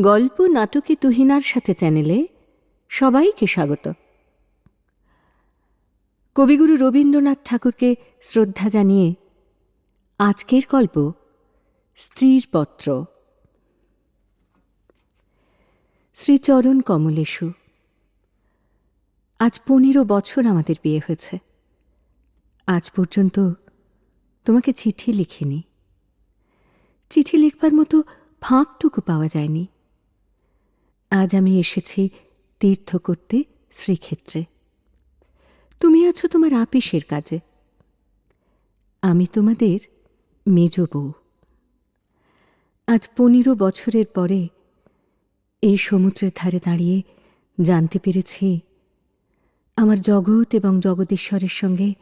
গল্প নাটকে তুহিনার সাথে চ্যানেলে সবাইকে স্বাগত। কবিগুরু রবীন্দ্রনাথ ঠাকুরকে শ্রদ্ধা জানিয়ে আজকের গল্প স্ত্রীর পত্র। শ্রীচরণ কমলেশু। আজ পনেরো বছর আমাদের বিয়ে হয়েছে। আজ পর্যন্ত তোমাকে চিঠি লিখিনি। চিঠি লিখবার মতো ফাঁকটুকু পাওয়া যায়নি। আজ আমি এসেছি তীর্থ করতে শ্রীক্ষেত্রে। তুমি আছো তোমার আপিসের কাজে। আমি তোমাদের মেজ বউ। আজ পনেরো বছরের পরে এই সমুদ্রের ধারে দাঁড়িয়ে জানতে পেরেছি, আমার জগৎ এবং জগদীশ্বরের সঙ্গে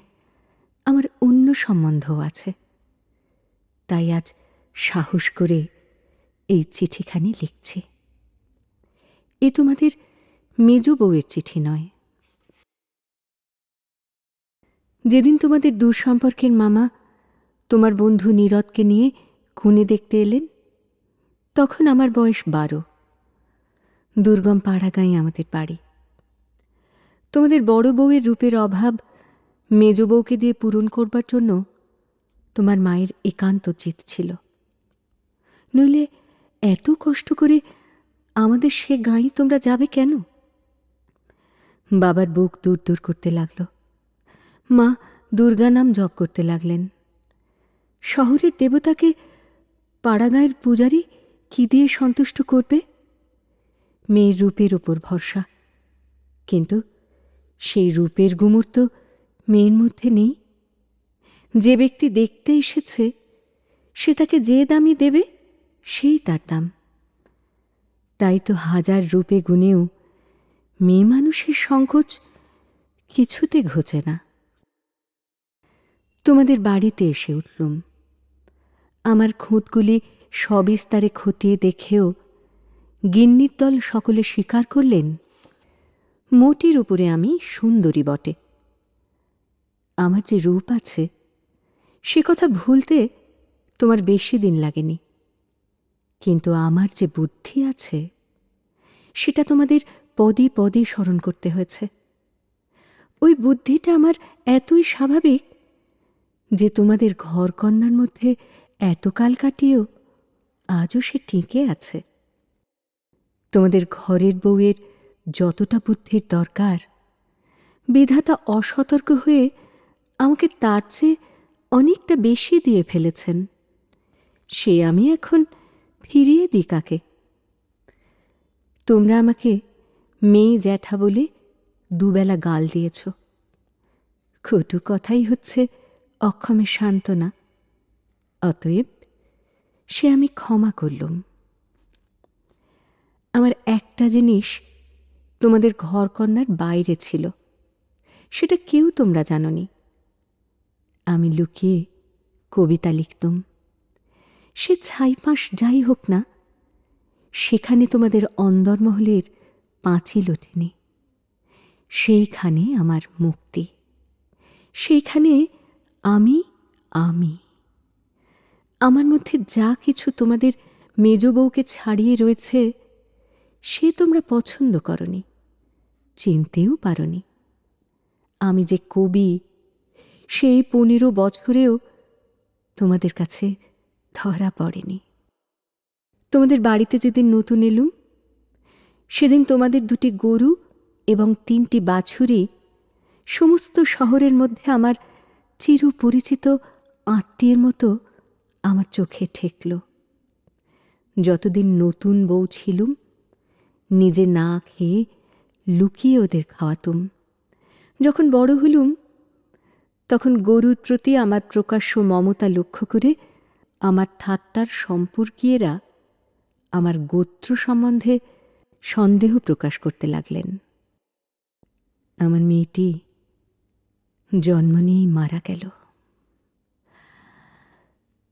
আমার অন্য সম্বন্ধও আছে। তাই আজ সাহস করে এই চিঠিখানি লিখছি। এ তোমাদের মেজ বউয়ের চিঠি নয়। যেদিন তোমাদের দূর সম্পর্কের মামা তোমার বন্ধু নীরদকে নিয়ে খুনে দেখতে এলেন, তখন আমার বয়স বারো। দুর্গম পাড়াগাঁয়ে আমাদের বাড়ি। তোমাদের বড় বউয়ের রূপের অভাব মেজ বউকে দিয়ে পূরণ করবার জন্য তোমার মায়ের একান্ত জিত ছিল। নইলে এত কষ্ট করে আমাদের সে গাঁয়ে তোমরা যাবে কেন? বাবার বুক দূর দূর করতে লাগল। মা দুর্গা নাম জপ করতে লাগলেন। শহরের দেবতাকে পাড়াগাঁয়ের পূজারী কি দিয়ে সন্তুষ্ট করবে? মেয়ের রূপের ওপর ভরসা। কিন্তু সেই রূপের গুমুর তো মেয়ের মধ্যে নেই। যে ব্যক্তি দেখতে এসেছে, সে তাকে যে দামই দেবে, সেই তার দাম। তাই তো হাজার রূপে গুণেও মেয়ে মানুষের সংকোচ কিছুতে ঘোচে না। তোমাদের বাড়িতে এসে উঠলুম। আমার খুঁতগুলি সবিস্তারে খতিয়ে দেখেও গিন্নির দল সকলে স্বীকার করলেন, মোটির উপরে আমি সুন্দরী বটে। আমার যে রূপ আছে, সে কথা ভুলতে তোমার বেশি দিন লাগেনি। কিন্তু আমার যে বুদ্ধি আছে, সেটা তোমাদের পদে পদে স্মরণ করতে হয়েছে। ওই বুদ্ধিটা আমার এতই স্বাভাবিক যে তোমাদের ঘরকন্যার মধ্যে এতকাল কাটিয়েও আজও সে টিকে আছে। তোমাদের ঘরের বউয়ের যতটা বুদ্ধির দরকার, বিধাতা অসতর্ক হয়ে আমাকে তার চেয়ে অনেকটা বেশি দিয়ে ফেলেছেন। সে আমি এখন ফিরিয়ে দিই কাকে? তোমরা আমাকে মেয়ে জ্যাঠা বলে দুবেলা গাল দিয়েছ। কটু কথাই হচ্ছে অক্ষমের সান্ত্বনা। অতএব সে আমি ক্ষমা করলুম। আমার একটা জিনিস তোমাদের ঘরকন্যার বাইরে ছিল, সেটা কেউ তোমরা জাননি। আমি লুকিয়ে কবিতা লিখতুম। সে ছাইপাঁশ যাই হোক না, সেখানে তোমাদের অন্দরমহলের পাঁচিল ওঠেনি সেইখানে আমার মুক্তি। সেইখানে আমি আমি। আমার মধ্যে যা কিছু তোমাদের মেজ বউকে ছাড়িয়ে রয়েছে, সে তোমরা পছন্দ করনি, চিনতেও পারনি। আমি যে কবি, সেই পনেরো বছরেও তোমাদের কাছে ধরা পড়েনি। তোমাদের বাড়িতে যেদিন নতুন এলুম, সেদিন তোমাদের দুটি গরু এবং তিনটি বাছুরি সমস্ত শহরের মধ্যে আমার চিরপরিচিত আত্মীয়ের মতো আমার চোখে ঠেকল। যতদিন নতুন বউ ছিলুম, নিজে না খেয়ে লুকিয়ে ওদের খাওয়াতুম। যখন বড় হলুম, তখন গরুর প্রতি আমার প্রকাশ্য মমতা লক্ষ্য করে আমার ঠাট্টার সম্পর্কীয়রা আমার গোত্র সম্বন্ধে সন্দেহ প্রকাশ করতে লাগলেন। আমার মেয়েটি জন্ম নিয়েই মারা গেল।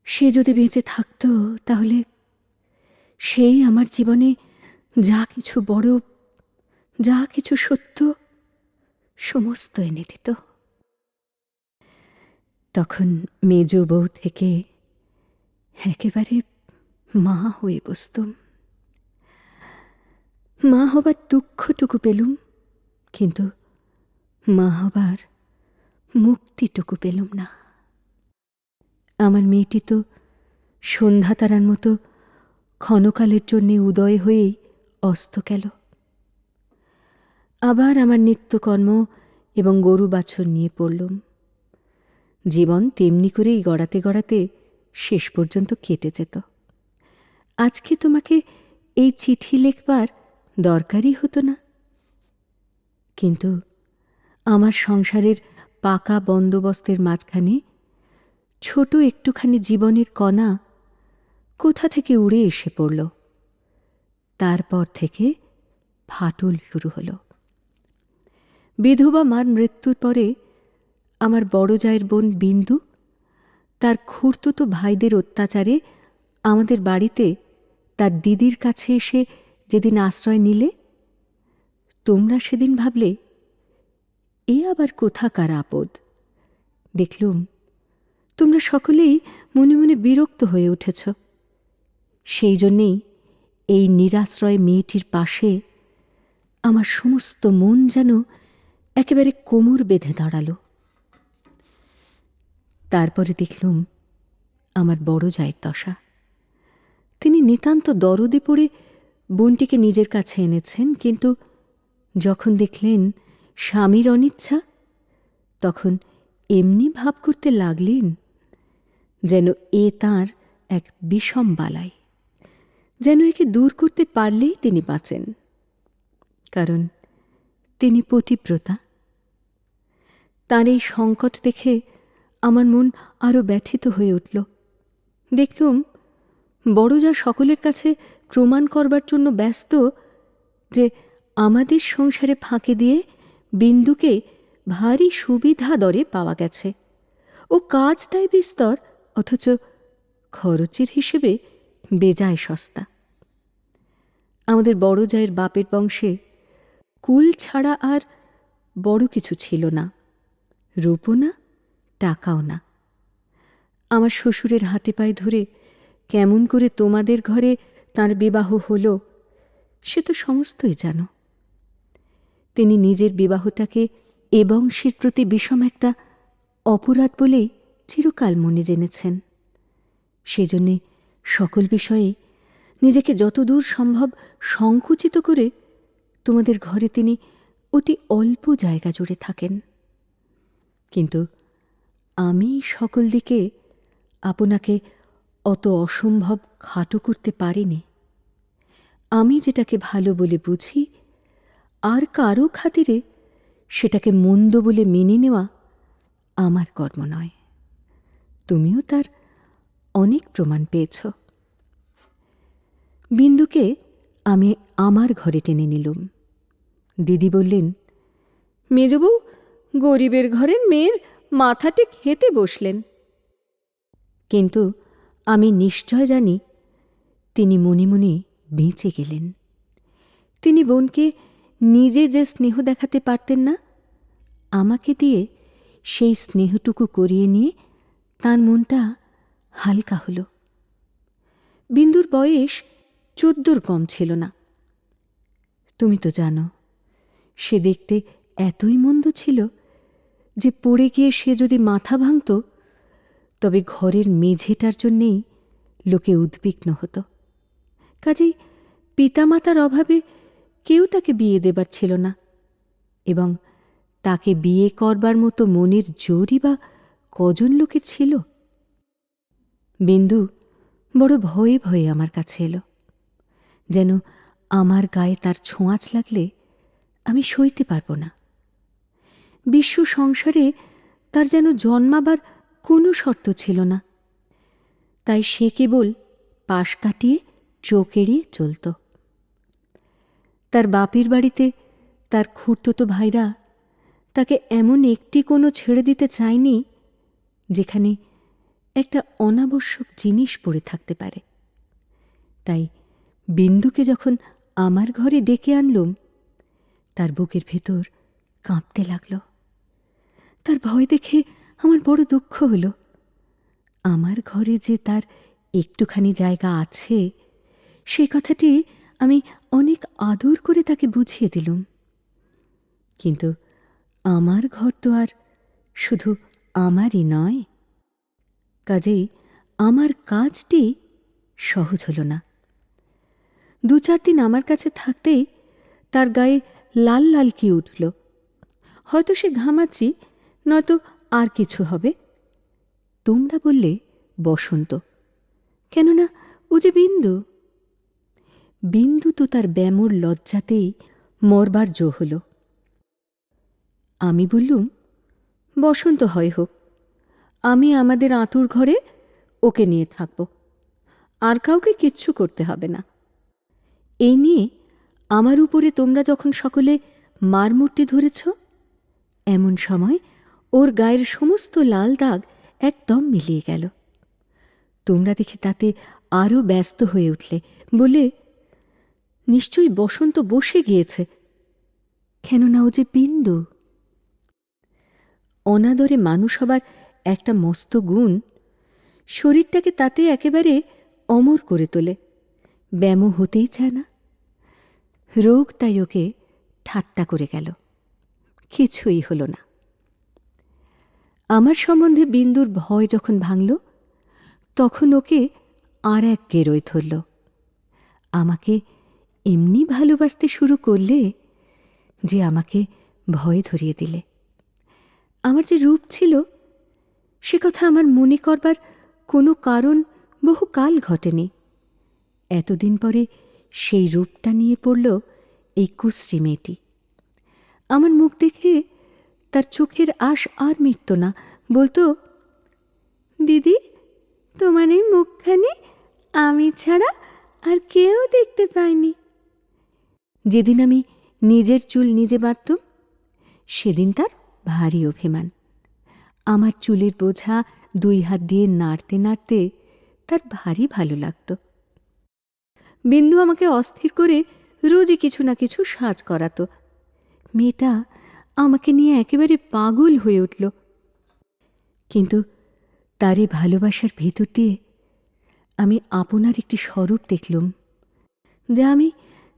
সে যদি বেঁচে থাকত, তাহলে সেই আমার জীবনে যা কিছু বড়, যা কিছু সত্য সমস্ত এনে দিত তখন মেজ বউ থেকে একেবারে মা হয়ে বসতুম। মা হবার দুঃখটুকু পেলুম, কিন্তু মা হবার মুক্তিটুকু পেলুম না। আমার মেয়েটি তো সন্ধ্যা তারার মতো ক্ষণকালের জন্যে উদয় হয়েই অস্ত গেল। আবার আমার নিত্যকর্ম এবং গরু বাছর নিয়ে পড়লুম। জীবন তেমনি করেই গড়াতে গড়াতে শেষ পর্যন্ত কেটে যেত। আজকে তোমাকে এই চিঠি লিখবার দরকারই হতো না। কিন্তু আমার সংসারের পাকা বন্দোবস্তের মাঝখানে ছোট একটুখানি জীবনের কণা কোথা থেকে উড়ে এসে পড়ল। তারপর থেকে ফাটল শুরু হলো। বিধবা মার মৃত্যুর পরে আমার বড় জায়ের বোন বিন্দু তার খুঁড়তুতো ভাইদের অত্যাচারে আমাদের বাড়িতে তার দিদির কাছে এসে যেদিন আশ্রয় নিলে, তোমরা সেদিন ভাবলে, এ আবার কোথাকার আপদ। দেখলুম, তোমরা সকলেই মনে মনে বিরক্ত হয়ে উঠেছ। সেই জন্যেই এই নিরাশ্রয় মেয়েটির পাশে আমার সমস্ত মন যেন একেবারে কোমর বেঁধে দাঁড়াল। তারপরে দেখলুম আমার বড় জায়ের দশা। তিনি নিতান্ত দরদে পড়ে বোনটিকে নিজের কাছে এনেছেন, কিন্তু যখন দেখলেন স্বামীর অনিচ্ছা, তখন এমনি ভাব করতে লাগলেন যেন এ তার এক বিষম বালাই, যেন একে দূর করতে পারলেই তিনি বাঁচেন। কারণ তিনি পতিব্রতা। তার এই সংকট দেখে আমার মন আরও ব্যথিত হয়ে উঠল। দেখলুম বড় যা সকলের কাছে প্রমাণ করবার জন্য ব্যস্ত যে আমাদের সংসারে ফাঁকে দিয়ে বিন্দুকে ভারী সুবিধা দরে পাওয়া গেছে। ও কাজ তাই বিস্তর, অথচ খরচের হিসেবে বেজায় সস্তা। আমাদের বড় জায়ের বাপের বংশে কুল ছাড়া আর বড় কিছু ছিল না। রূপও না টাকাও না। আমার শ্বশুরের হাতে পায়ে ধরে কেমন করে তোমাদের ঘরে তার বিবাহ হলো, সে তো সমস্তই জানো। তিনি নিজের বিবাহটাকে এ বংশের প্রতি বিষম একটা অপরাধ বলেই চিরকাল মনে জেনেছেন। সেজন্যে সকল বিষয়ে নিজেকে যতদূর সম্ভব সংকুচিত করে তোমাদের ঘরে তিনি অতি অল্প জায়গা জুড়ে থাকেন। কিন্তু আমি সকল দিকে আপনাকে অত অসম্ভব খাটো করতে পারিনি। আমি যেটাকে ভালো বলে বুঝি, আর কারও খাতিরে সেটাকে মন্দ বলে মেনে নেওয়া আমার কর্ম নয়। তুমিও তার অনেক প্রমাণ পেয়েছ। বিন্দুকে আমি আমার ঘরে টেনে নিলুম। দিদি বললেন, মেজবউ, গরিবের ঘরের মেয়ের মাথাটে খেতে বসলেন। কিন্তু আমি নিশ্চয় জানি তিনি মনে মনে বেঁচে গেলেন। তিনি বোনকে নিজে যে স্নেহ দেখাতে পারতেন না, আমাকে দিয়ে সেই স্নেহটুকু করিয়ে নিয়ে তার মনটা হালকা হলো। বিন্দুর বয়স চোদ্দোর কম ছিল না। তুমি তো জানো, সে দেখতে এতই মন্দ ছিল যে পড়ে গিয়ে সে যদি মাথা ভাঙত, তবে ঘরের মেঝেটার জন্যেই লোকে উদ্বিগ্ন হতো। কাজেই পিতামাতার অভাবে কেউ তাকে বিয়ে দেবার ছিল না এবং তাকে বিয়ে করবার মতো মনের জোরই বা কজন লোকের ছিল? বিন্দু বড় ভয়ে ভয়ে আমার কাছে এলো, যেন আমার গায়ে তার ছোঁয়াচ লাগলে আমি সইতে পারব না। বিশ্ব সংসারে তার যেন জন্মাবার কোনো শর্ত ছিল না। তাই সে কেবল পাশ কাটিয়ে চোখ এড়িয়ে চলত। তার বাপের বাড়িতে তার খুঁড়তো ভাইরা তাকে এমন একটি কোনো ছেড়ে দিতে চায়নি যেখানে একটা অনাবশ্যক জিনিস পড়ে থাকতে পারে। তাই বিন্দুকে যখন আমার ঘরে ডেকে আনলুম, তার বুকের ভেতর কাঁপতে লাগল। তার ভয় দেখে আমার বড় দুঃখ হল। আমার ঘরে যে তার একটুখানি জায়গা আছে, সে কথাটি আমি অনেক আদর করে তাকে বুঝিয়ে দিলুম। কিন্তু আমার ঘর তো আর শুধু আমারই নয়। কাজেই আমার কাজটি সহজ হল না। দু চার দিন আমার কাছে থাকতেই তার গায়ে লাল লাল কি উঠল। হয়তো সে ঘামাচ্ছি নয়তো আর কিছু হবে? তোমরা বললে, বসন্ত। কেননা ও যে বিন্দু। বিন্দু তো তার ব্যামোর লজ্জাতেই মরবার জো হল। আমি বললুম, বসন্ত হয় হোক, আমি আমাদের আঁতুর ঘরে ওকে নিয়ে থাকব। আর কাউকে কিচ্ছু করতে হবে না। এই নিয়ে আমার উপরে তোমরা যখন সকলে মারমূর্তি ধরেছ, এমন সময় ওর গায়ের সমস্ত লাল দাগ একদম মিলিয়ে গেল। তোমরা দেখে তাতে আরও ব্যস্ত হয়ে উঠলে, বলে, নিশ্চয়ই বসন্ত বসে গিয়েছে। কেননা ও যে বিন্দু। অনাদরে মানুষ হবার একটা মস্ত গুণ, শরীরটাকে তাতে একেবারে অমর করে তোলে। ব্যামো হতেই চায় না। রোগ তাই ওকে ঠাট্টা করে গেল। কিছুই হলো না। আমার সম্বন্ধে বিন্দুর ভয় যখন ভাঙল, তখন ওকে আর এক গেরোয় ধরল। আমাকে এমনি ভালোবাসতে শুরু করলে যে আমাকে ভয় ধরিয়ে দিলে। আমার যে রূপ ছিল, সে কথা আমার মনে করবার কোনো কারণ বহু কাল ঘটেনি। এতদিন পরে সেই রূপটা নিয়ে পড়ল এই কুশ্রী মেয়েটি। আমার মুখ দেখে তার চোখের আশ আর মিটত না। বলতো, দিদি, তোমার এই মুখখানি আমি ছাড়া আর কেউ দেখতে পায়নি। যেদিন আমি নিজের চুল নিজে বাঁধতুম, সেদিন তার ভারী অভিমান। আমার চুলের বোঝা দুই হাত দিয়ে নাড়তে নাড়তে তার ভারী ভালো লাগত। বিন্দু আমাকে অস্থির করে রোজই কিছু না কিছু সাজ করাতো। মেয়েটা আমাকে নিয়ে একেবারে পাগল হয়ে উঠল। কিন্তু তারই ভালোবাসার ভেতর দিয়ে আমি আপনার একটি স্বরূপ দেখলুম, যা আমি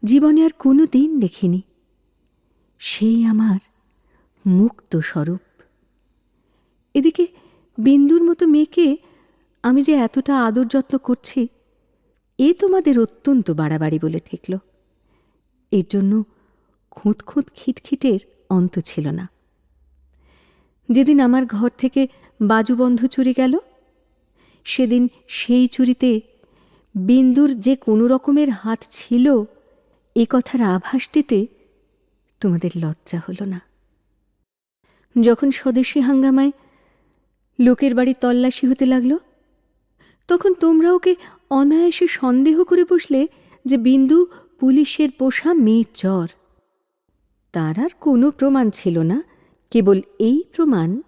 জীবনে আর কোনো দিন দেখিনি। সেই আমার মুক্ত স্বরূপ। এদিকে বিন্দুর মতো মেয়েকে আমি যে এতটা আদর যত্ন করছি, এ তোমাদের অত্যন্ত বাড়াবাড়ি বলে ঠেকল। এর জন্য খুঁত খুঁত খিটখিটের অন্ত ছিল না। যেদিন আমার ঘর থেকে বাজুবন্ধ চুরি গেল, সেদিন সেই চুরিতে বিন্দুর যে কোনো রকমের হাত ছিল, এ কথার আভাস দিতে তোমাদের লজ্জা হলো না। যখন স্বদেশী হাঙ্গামায় লোকের বাড়ি তল্লাশি হতে লাগল, তখন তোমরা ওকে অনায়াসে সন্দেহ করে বসলে যে বিন্দু পুলিশের পোষা মেয়ে চর তার আর কোনো প্রমাণ ছিল না, কেবল এই প্রমাণ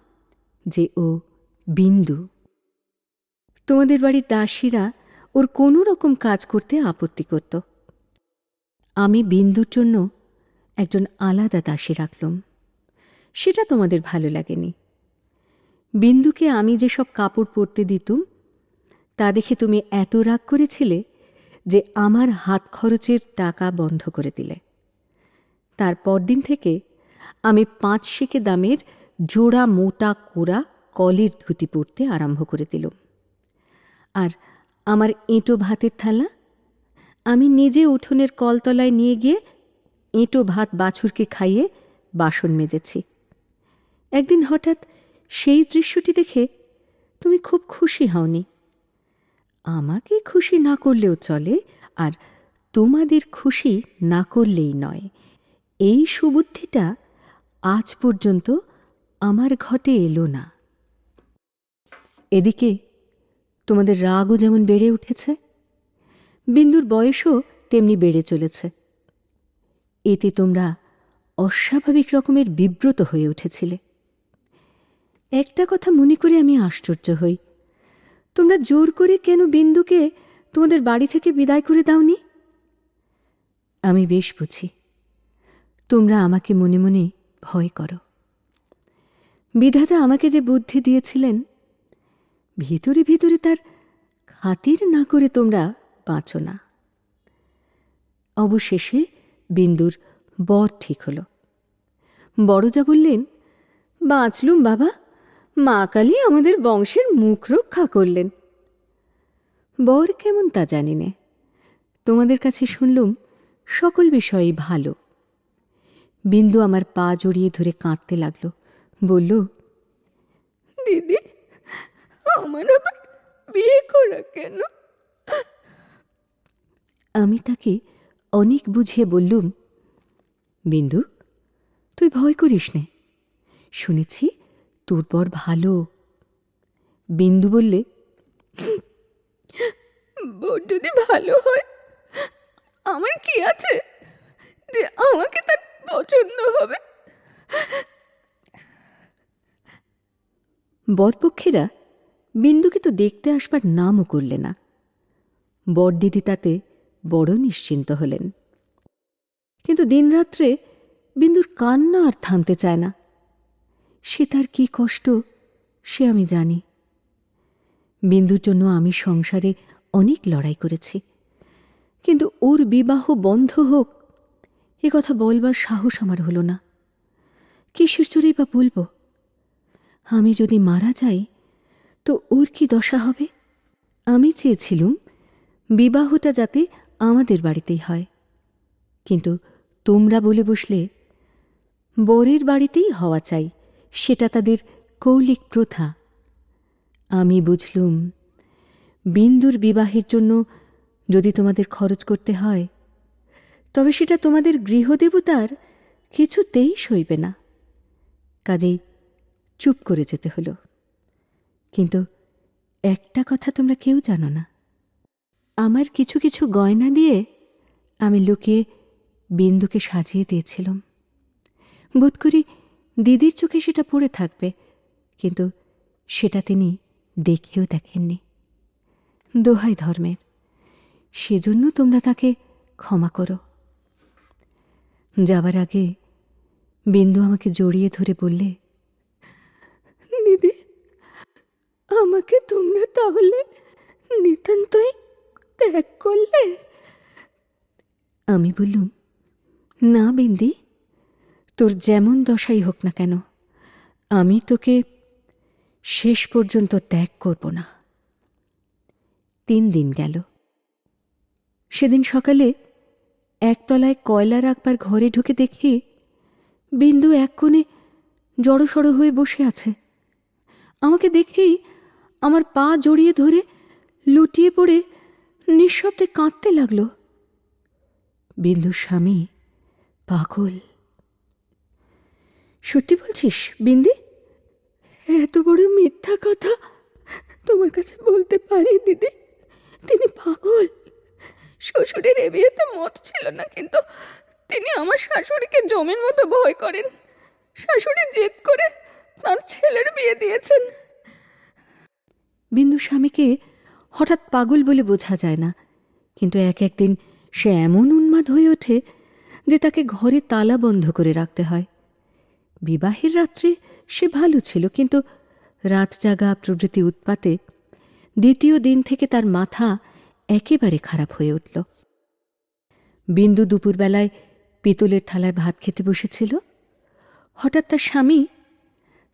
যে ও বিন্দু। তোমাদের বাড়ির দাসীরা ওর কোনো রকম কাজ করতে আপত্তি করত। আমি বিন্দুর জন্য একজন আলাদা দাসী রাখলুম। সেটা তোমাদের ভালো লাগেনি। বিন্দুকে আমি যেসব কাপড় পরতে দিতুম, তা দেখে তুমি এত রাগ করেছিলে যে আমার হাত খরচের টাকা বন্ধ করে দিলে। তার পরদিন থেকে আমি পাঁচ শিকে দামের জোড়া মোটা কোড়া কলের ধুতি পরতে আরম্ভ করে দিলুম। আর আমার এঁটো ভাতের থালা? আমি নিজে উঠোনের কলতলায় নিয়ে গিয়ে এঁটো ভাত বাছুরকে খাইয়ে বাসন মেজেছি। একদিন হঠাৎ সেই দৃশ্যটি দেখে তুমি খুব খুশি হওনি। আমাকে খুশি না করলেও চলে, আর তোমাদের খুশি না করলেই নয়। এই সুবুদ্ধিটা আজ পর্যন্ত আমার ঘটে এলো না। এদিকে তোমাদের রাগও যেমন বেড়ে উঠেছে, বিন্দুর বয়সও তেমনি বেড়ে চলেছে। এতে তোমরা অস্বাভাবিক রকমের বিব্রত হয়ে উঠেছিলে। একটা কথা মনে করে আমি আশ্চর্য হই। তোমরা জোর করে কেন বিন্দুকে তোমাদের বাড়ি থেকে বিদায় করে দাওনি? আমি বেশ বুঝি। তোমরা আমাকে মনে মনে ভয় করো। বিধাতা আমাকে যে বুদ্ধি দিয়েছিলেন, ভিতরে ভিতরে তার খাতির না করে তোমরা বাঁচো না। অবশেষে বিন্দুর বর ঠিক হল। বড়জা বললেন, বাঁচলুম বাবা, মা কালী আমাদের বংশের মুখ রক্ষা করলেন। বর কেমন তা জানি নে। তোমাদের কাছে শুনলুম সকল বিষয়েই ভালো। বিন্দু আমার পা জড়িয়ে ধরে কাঁদতে লাগল। বলল দিদি আমার আবার বিয়ে করা কেন? আমি তাকে অনেক বুঝিয়ে বললুম বিন্দু তুই ভয় করিস নে। শুনেছি তোর বর ভালো। বিন্দু বললে বউ যদি ভালো হয় আমার কি আছে? যে আমাকে তার পছন্দ হবে। বরপক্ষেরা বিন্দুকে তো দেখতে আসবার নামও করলে না। বরদিদি তাতে বড় নিশ্চিন্ত হলেন। কিন্তু দিনরাত্রে বিন্দুর কান্না আর থামতে চায় না। সে তার কি কষ্ট, সে আমি জানি। বিন্দুর জন্য আমি সংসারে অনেক লড়াই করেছি। কিন্তু ওর বিবাহ বন্ধ হোক এ কথা বলবার সাহস আমার হলো না। কিসের চড়েই বা বলব? আমি যদি মারা যাই, তো ওর কি দশা হবে? আমি চেয়েছিলুম বিবাহটা যাতে আমাদের বাড়িতেই হয়। কিন্তু তোমরা বলে বসলে, বরের বাড়িতেই হওয়া চাই, সেটা তাদের কৌলিক প্রথা। আমি বুঝলুম, বিন্দুর বিবাহের জন্য যদি তোমাদের খরচ করতে হয় তবে সেটা তোমাদের গৃহদেবতার কিছুতেই সইবে না। কাজেই চুপ করে যেতে হলো। কিন্তু একটা কথা তোমরা কেউ জানো না। আমার কিছু কিছু গয়না দিয়ে আমি লুকিয়ে বিন্দুকে সাজিয়ে দিয়েছিলাম। বোধ করি দিদির চোখে সেটা পড়ে থাকবে, কিন্তু সেটা তিনি দেখেও দেখেননি। দোহাই ধর্মের, সেজন্য তোমরা তাকে ক্ষমা করো। যাবার আগে বিন্দু আমাকে জড়িয়ে ধরে বললে দিদি আমাকে তোমরা তাহলে নিতান্তই ত্যাগ করলে? আমি বললুম, না বিন্দি, তোর যেমন দশাই হোক না কেন, আমি তোকে শেষ পর্যন্ত ত্যাগ করব না। তিন দিন গেল। সেদিন সকালে একতলায় কয়লা রাখবার ঘরে ঢুকে দেখি বিন্দু এক কোণে জড়সড় হয়ে বসে আছে। আমাকে দেখেই আমার পা জড়িয়ে ধরে লুটিয়ে পড়ে নিঃশব্দে কাঁদতে লাগল। বিন্দুর স্বামী, পাগল। সত্যি বলছিস, বিন্দি? এত বড় মিথ্যা কথা তোমার কাছে বলতে পারি দিদি। তিনি পাগল। শ্বশুরের এ বিয়েতে মত ছিল না, কিন্তু তিনি আমার শাশুড়িকে জমির মতো ভয় করেন। শাশুড়ি জেদ করে তার ছেলের বিয়ে দিয়েছেন। বিন্দু স্বামীকে হঠাৎ পাগল বলে বোঝা যায় না, কিন্তু এক একদিন সে এমন উন্মাদ হয়ে ওঠে যে তাকে ঘরে তালা বন্ধ করে রাখতে হয়। বিবাহের রাত্রে সে ভালো ছিল, কিন্তু রাত জাগা প্রভৃতি উৎপাতে দ্বিতীয় দিন থেকে তার মাথা একেবারে খারাপ হয়ে উঠল। বিন্দু দুপুরবেলায় পিতলের থালায় ভাত খেতে বসেছিল। হঠাৎ তার স্বামী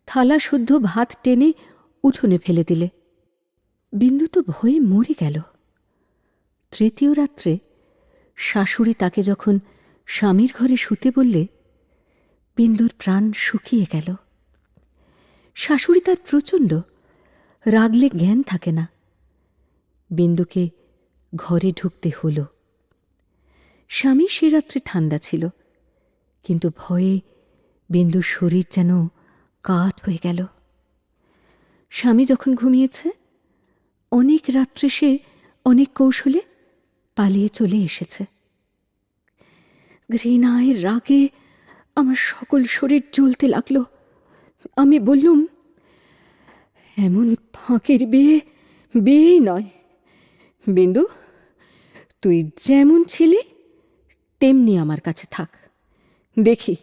থালা শুদ্ধ ভাত টেনে উঠোনে ফেলে দিলে। বিন্দু তো ভয়ে মরে গেল। তৃতীয় রাত্রে শাশুড়ি তাকে যখন স্বামীর ঘরে শুতে বললে, বিন্দুর প্রাণ শুকিয়ে গেল। শাশুড়ি তার প্রচণ্ড রাগলে জ্ঞান থাকে না। বিন্দুকে ঘরে ঢুকতে হল। স্বামী সে রাত্রে ঠান্ডা ছিল, কিন্তু ভয়ে বিন্দুর শরীর যেন কাঠ হয়ে গেল। স্বামী যখন ঘুমিয়েছে, অনেক রাত্রে সে অনেক কৌশলে পালিয়ে চলে এসেছে। ঘৃণায় রাগে আমার সকল শরীর জ্বলতে লাগল। আমি বললুম, এমন ফাঁকির বিয়ে, বিয়েই নয়। বিন্দু, তুই যেমন ছিলি, তেমনি আমার কাছে থাক। দেখি,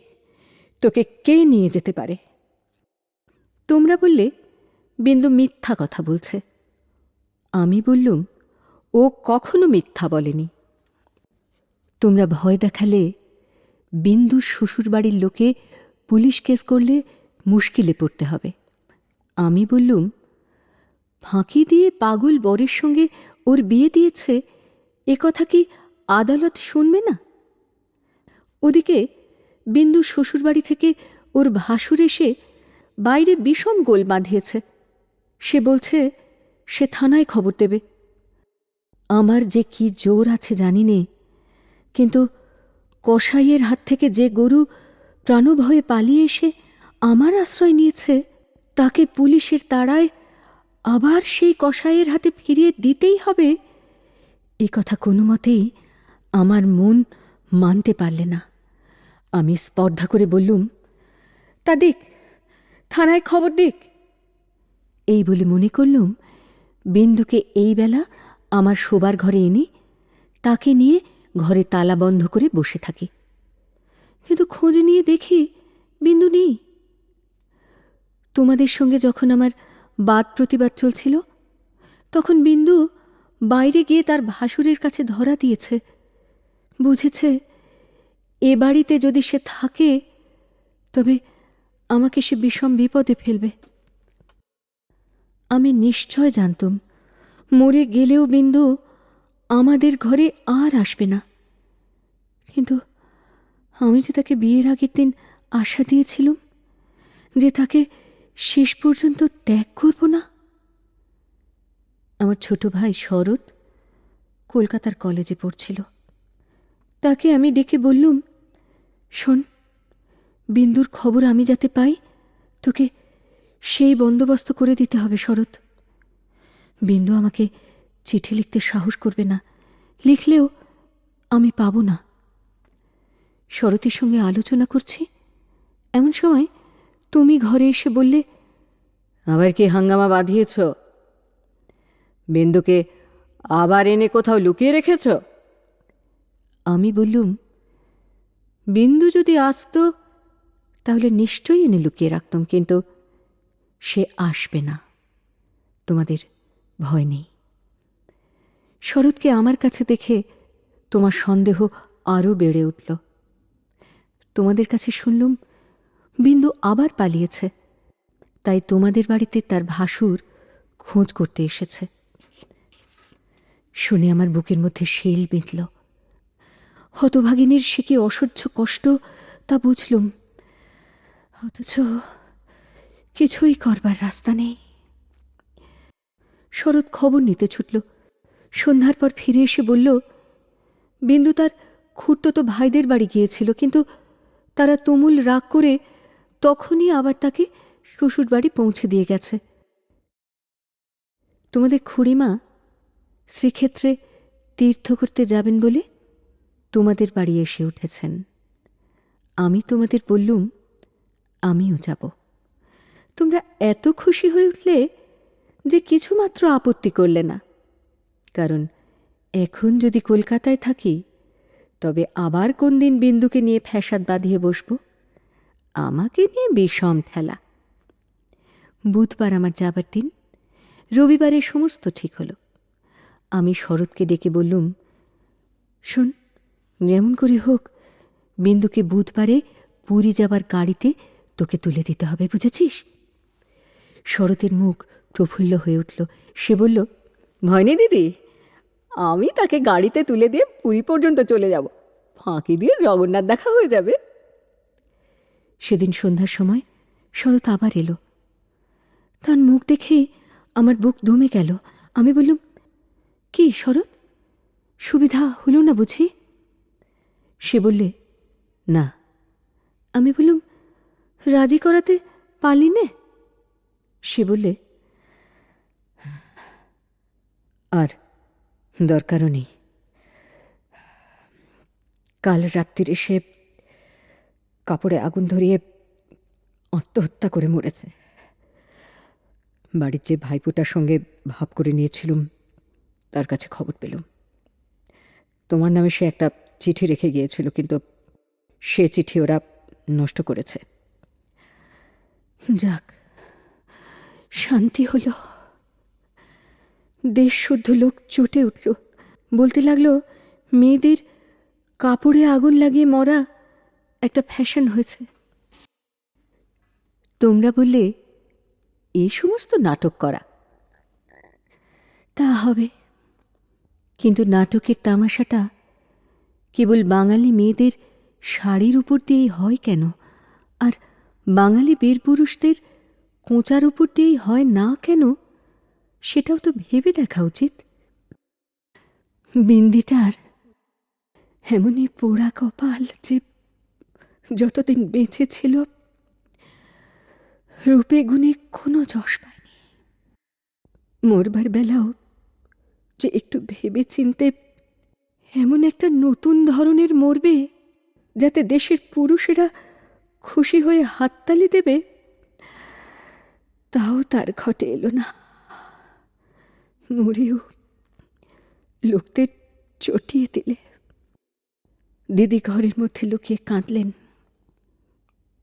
তোকে কে নিয়ে যেতে পারে? তোমরা বললে, বিন্দু মিথ্যা কথা বলছে। আমি বললুম, ও কখনো মিথ্যা বলেনি। তোমরা ভয় দেখালে, বিন্দুর শ্বশুরবাড়ির লোকে পুলিশ কেস করলে মুশকিলে পড়তে হবে। আমি বললুম ফাঁকি দিয়ে পাগল বরের সঙ্গে ওর বিয়ে দিয়েছে? এ কথা কি আদালত শুনবে না? ওদিকে বিন্দু শ্বশুরবাড়ি থেকে ওর ভাসুর এসে বাইরে বিষম গোল বাঁধিয়েছে। সে বলছে, সে থানায় খবর দেবে। আমার যে কি জোর আছে জানি নে কিন্তু কসাইয়ের হাত থেকে যে গরু প্রাণভয়ে পালিয়ে এসে আমার আশ্রয় নিয়েছে, তাকে পুলিশের তাড়ায় আবার সেই কসাইয়ের হাতে ফিরিয়ে দিতেই হবে? এ কথা কোনো মতেই আমার মন মানতে পারলে না। আমি স্পর্ধা করে বললুম, তা দিক থানায় খবর দিক এই বলে মনে করলুম, বিন্দুকে এই বেলা আমার শোবার ঘরে এনে তাকে নিয়ে ঘরে তালা বন্ধ করে বসে থাকি। কিন্তু খোঁজ নিয়ে দেখি বিন্দু নেই। তোমাদের সঙ্গে যখন আমার বাদ প্রতিবাদ চলছিল। তখন বিন্দু বাইরে গিয়ে তার ভাসুরের কাছে ধরা দিয়েছে। বুঝেছে, এ বাড়িতে যদি সে থাকে, তবে আমাকে সে বিষম বিপদে ফেলবে। আমি নিশ্চয় জানতুম, মরে গেলেও বিন্দু আমাদের ঘরে আর আসবে না। কিন্তু আমি যে তাকে বিয়ের আগের দিন আশা দিয়েছিলুম, যে তাকে শেষ পর্যন্ত ত্যাগ করব না? আমার ছোট ভাই শরৎ কলকাতার কলেজে পড়ছিল। তাকে আমি ডেকে বললুম, শোন, বিন্দুর খবর আমি যাতে পাই, তোকে সেই বন্দোবস্ত করে দিতে হবে শরৎ। বিন্দু আমাকে চিঠি লিখতে সাহস করবে না, লিখলেও আমি পাব না। শরতের সঙ্গে আলোচনা করছি, এমন সময় তুমি ঘরে এসে বললে আবার কি হাঙ্গামা বাঁধিয়েছ? বিন্দুকে আবার এনে কোথাও লুকিয়ে রেখেছ? আমি বললুম বিন্দু যদি আসত তাহলে নিশ্চয়ই এনে লুকিয়ে রাখতাম কিন্তু সে আসবে না। তোমাদের ভয় নেই। শরৎকে আমার কাছে দেখে তোমার সন্দেহ আরও বেড়ে উঠল। তোমাদের কাছে শুনলুম বিন্দু আবার পালিয়েছে। তাই তোমাদের বাড়িতে তার ভাসুর খোঁজ করতে এসেছে। শুনে আমার বুকের মধ্যে শেল বিঁধল। হতভাগিনীর সে কি অসহ্য কষ্ট তা বুঝলুম। অথচ কিছুই করবার রাস্তা নেই। শরৎ খবর নিতে ছুটল। সন্ধ্যার পর ফিরে এসে বলল, বিন্দু তার খুঁড়তো তো ভাইদের বাড়ি গিয়েছিল, কিন্তু তারা তুমুল রাগ করে তখনই আবার তাকে শ্বশুর বাড়ি পৌঁছে দিয়ে গেছে। তোমাদের খুড়িমা শ্রীক্ষেত্রে তীর্থ করতে যাবেন বলে তোমাদের বাড়ি এসে উঠেছেন। আমি তোমাদের বললুম, আমিও যাব। তোমরা এত খুশি হয়ে উঠলে যে কিছুমাত্র আপত্তি করলে না। কারণ এখন যদি কলকাতায় থাকি, তবে আবার কোন দিন বিন্দুকে নিয়ে ফ্যাসাদ বাঁধিয়ে বসব? আমাকে নিয়ে বিষম ঠেলা। বুধবার আমার যাবার দিন রবিবারে সমস্ত ঠিক হলো। আমি শরৎকে ডেকে বললুম, শোন, যেমন করে হোক, বিন্দুকে বুধবারে পুরী যাবার গাড়িতে তোকে তুলে দিতে হবে, বুঝেছিস? শরতের মুখ প্রফুল্ল হয়ে উঠল। সে বলল, ভয় নেই দিদি, আমি তাকে গাড়িতে তুলে দিয়ে পুরী পর্যন্ত চলে যাব। ফাঁকি দিয়ে জগন্নাথ দেখা হয়ে যাবে। সেদিন সন্ধ্যার সময় শরৎ আবার এলো। তার মুখ দেখে আমার বুক দমে গেল। আমি বললুম, কি শরৎ? সুবিধা হলো না বুঝি? সে বললে, না। আমি বললুম, রাজি করাতে পারলি নে? সে বললে, আর দরকারও নেই। কাল রাত্রির সে কাপড়ে আগুন ধরিয়ে আত্মহত্যা করে মরেছে। বাড়ির যে ভাইপোটার সঙ্গে ভাব করে নিয়েছিলুম, তার কাছে খবর পেলুম। তোমার নামে সে একটা চিঠি রেখে গিয়েছিল, কিন্তু সে চিঠি ওরা নষ্ট করেছে। যাক, শান্তি হলো। দেশ শুদ্ধ লোক চটে উঠল। বলতে লাগল, মেয়েদের কাপড়ে আগুন লাগিয়ে মরা একটা ফ্যাশন হয়েছে। তোমরা বললে এই সমস্ত নাটক করা? তা হবে। কিন্তু নাটকের তামাশাটা কেবল বাঙালি মেয়েদের শাড়ির উপর দিয়েই হয় কেন? আর বাঙালি বীর পুরুষদের কোঁচার উপর দিয়েই হয় না কেন? সেটাও তো ভেবে দেখা উচিত। বিন্দিটার এমনই পোড়া কপাল যে যতদিন বেঁচে ছিল, রূপে গুণে কোনো যশ পায়নি মরবার বেলাও যে একটু ভেবে চিনতে এমন একটা নতুন ধরনের মরবে, যাতে দেশের পুরুষেরা খুশি হয়ে হাততালি দেবে, তাও তার ঘটে এলো না। মরেও লোকদের চটিয়ে দিলে। দিদি ঘরের মধ্যে লুকিয়ে কাঁদলেন।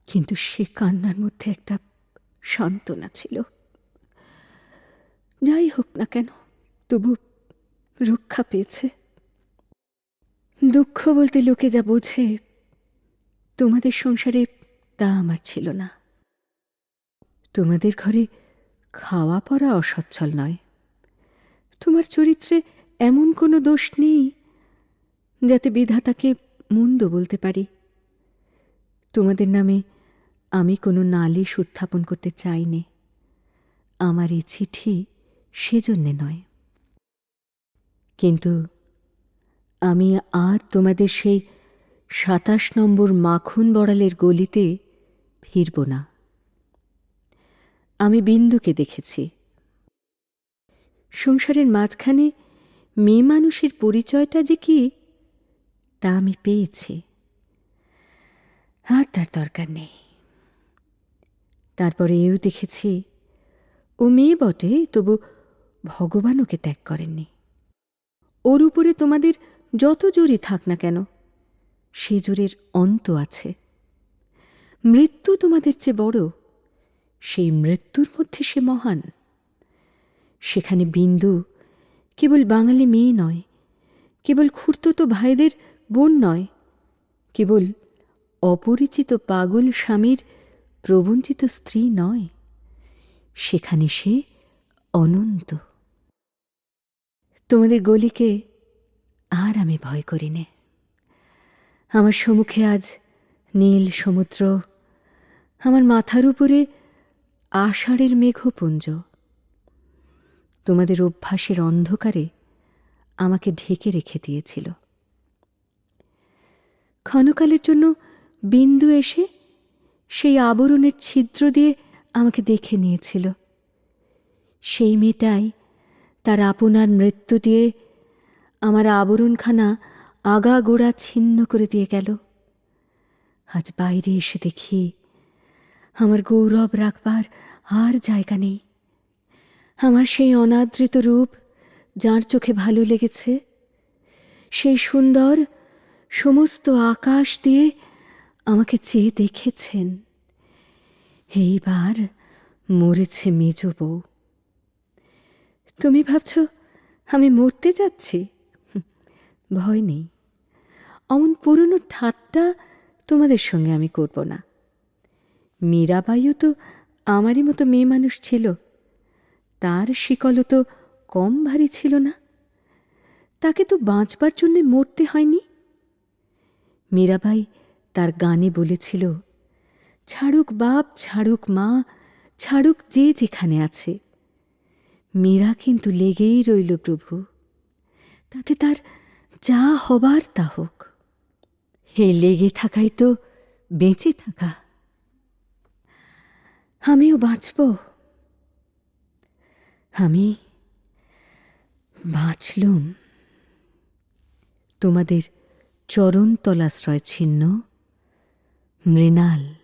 কিন্তু সে কান্নার মধ্যে একটা সান্ত্বনা ছিল। যাই হোক না কেন, তবু রক্ষা পেয়েছে। দুঃখ বলতে লোকে যা বোঝে, তোমাদের সংসারে তা আমার ছিল না। তোমাদের ঘরে খাওয়া পড়া অসচ্ছল নয়। তোমার চরিত্রে এমন কোনো দোষ নেই, যাতে বিধাতাকে মন্দ বলতে পারি। তোমাদের নামে আমি কোনো নালিশ উত্থাপন করতে চাইনি। আমার এই চিঠি সেজন্যে নয়। কিন্তু আমি আর তোমাদের সেই সাতাশ নম্বর মাখন বড়ালের গলিতে ফিরব না। আমি বিন্দুকে দেখেছি। সংসারের মাঝখানে মেয়ে মানুষের পরিচয়টা যে কি, তা আমি পেয়েছি। আর তার দরকার নেই। তারপরে এও দেখেছি, ও মেয়ে বটে, তবু ভগবান ওকে ত্যাগ করেননি। ওর উপরে তোমাদের যত জোরই থাক না কেন, সে জোরের অন্ত আছে। মৃত্যু তোমাদের চেয়ে বড়, সেই মৃত্যুর মধ্যে সে মহান। সেখানে বিন্দু কেবল বাঙালি মেয়ে নয়, কেবল খুঁড়তো ভাইদের বোন নয়, কেবল অপরিচিত পাগল স্বামীর প্রবঞ্চিত স্ত্রী নয়, সেখানে সে অনন্ত। তোমাদের গলিকে আর আমি ভয় করি নে। আমার সম্মুখে আজ নীল সমুদ্র, আমার মাথার উপরে আষাঢ়ের মেঘপুঞ্জ। তোমাদের অভ্যাসের অন্ধকারে আমাকে ঢেকে রেখে দিয়েছিল। ক্ষণকালের জন্য বিন্দু এসে সেই আবরণের ছিদ্র দিয়ে আমাকে দেখে নিয়েছিল। সেই মেয়েটাই তার আপনার মৃত্যু দিয়ে আমার আবরণখানা আগা গোড়া ছিন্ন করে দিয়ে গেল। আজ বাইরে এসে দেখি আমার গৌরব রাখবার আর জায়গা নেই। আমার সেই অনাদৃত রূপ যার চোখে ভালো লেগেছে, সেই সুন্দর সমস্ত আকাশ দিয়ে আমাকে চেয়ে দেখেছেন। এইবার মরেছে মেজ বউ। তুমি ভাবছ আমি মরতে যাচ্ছি? ভয় নেই। অমন পুরনো ঠাট্টা তোমাদের সঙ্গে আমি করব না। মীরাবাইও তো আমারই মতো মেয়ে মানুষ ছিল। তার শিকলও তো কম ভারী ছিল না। তাকে তো বাঁচবার জন্যে মরতে হয়নি। মীরাবাই তার গানে বলেছিল ছাড়ুক বাপ, ছাড়ুক মা, ছাড়ুক যে যেখানে আছে। মীরা কিন্তু লেগেই রইল প্রভু। তাতে তার যা হবার তা হোক। হে লেগে থাকাই তো বেঁচে থাকা। আমিও বাঁচব। আমি বাঁচলুম। তোমাদের চরণতলাশ্রয় ছিন্ন মৃণাল।